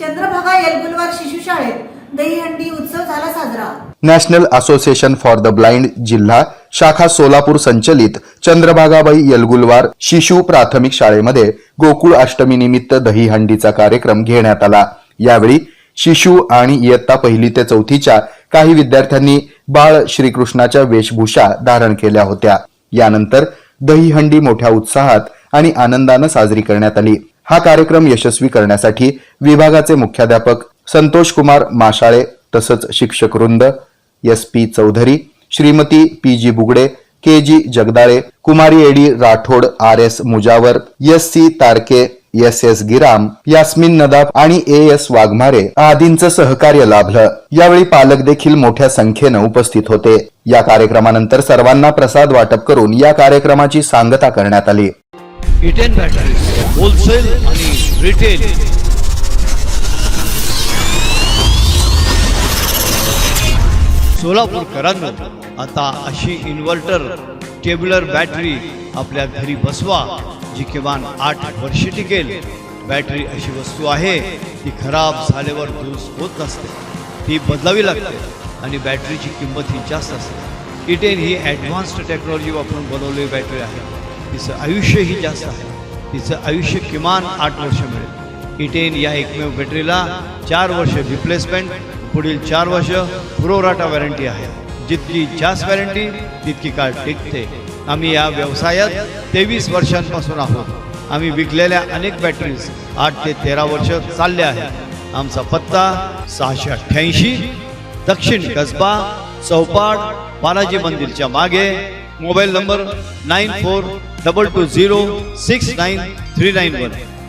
चंद्रभागा येलगुलवार शिशु शाळेत दहीहंडी उत्सव झाला साजरा. National association for the blind जिल्हा शाखा सोलापूर संचलित चंद्रभागाबाई यलगुलवार शिशु प्राथमिक शाळेमध्ये गोकुळ अष्टमी निमित्त दहीहंडीचा कार्यक्रम घेण्यात आला. यावेळी शिशु आणि इयत्ता पहिली ते चौथीच्या काही विद्यार्थ्यांनी बाळ श्रीकृष्णाच्या वेशभूषा धारण केल्या होत्या. यानंतर दहीहंडी मोठ्या उत्साहात आणि आनंदानं साजरी करण्यात आली. हा कार्यक्रम यशस्वी करण्यासाठी विभागाचे मुख्याध्यापक संतोष कुमार माशाळे तसंच शिक्षक वृंद S P Chaudhari Shrimati P G Bugade K G Jagdale Kumari A D Rathod R S Mujawar S C Tarke S S Giram Yasmin Nadab आणि ए एस वाघमारे आदींचं सहकार्य लाभलं. यावेळी पालक देखील मोठ्या संख्येनं उपस्थित होते. या कार्यक्रमानंतर सर्वांना प्रसाद वाटप करून या कार्यक्रमाची सांगता करण्यात आली. इटेन बॅटरीज होलसेल आणि रिटेल सोलापूरकरांनो आता अशी इन्व्हर्टर टेब्युलर बॅटरी आपल्या घरी बसवा जी किमान आठ वर्षे टिकेल. बॅटरी अशी वस्तू आहे ती खराब झाल्यावर दुरुस्त होत नसते. ती बदलावी लागते आणि बॅटरीची किंमत ही जास्त असते. E इटेन ही ॲडव्हान्स्ड टेक्नॉलॉजी वापरून बनवलेली बॅटरी आहे. तिचं आयुष्यही जास्त आहे. तिचं आयुष्य किमान आठ वर्ष मिळेल. इटेन या एकमेव बॅटरीला चार वर्ष रिप्लेसमेंट पुढील चार वर्ष पुरोराटा वॉरंटी आहे. जितकी जास्त वॉरंटी तितकी काळ टिकते. आम्ही या व्यवसायात तेवीस वर्षांपासून आहोत. आम्ही विकलेल्या अनेक बॅटरीज आठ ते तेरा वर्ष चालल्या आहेत. आमचा पत्ता सहाशे अठ्ठ्याऐंशी दक्षिण कसबा चौपाट बालाजी मंदिरच्या मागे. Mobile number nine four double two zero six nine three nine one.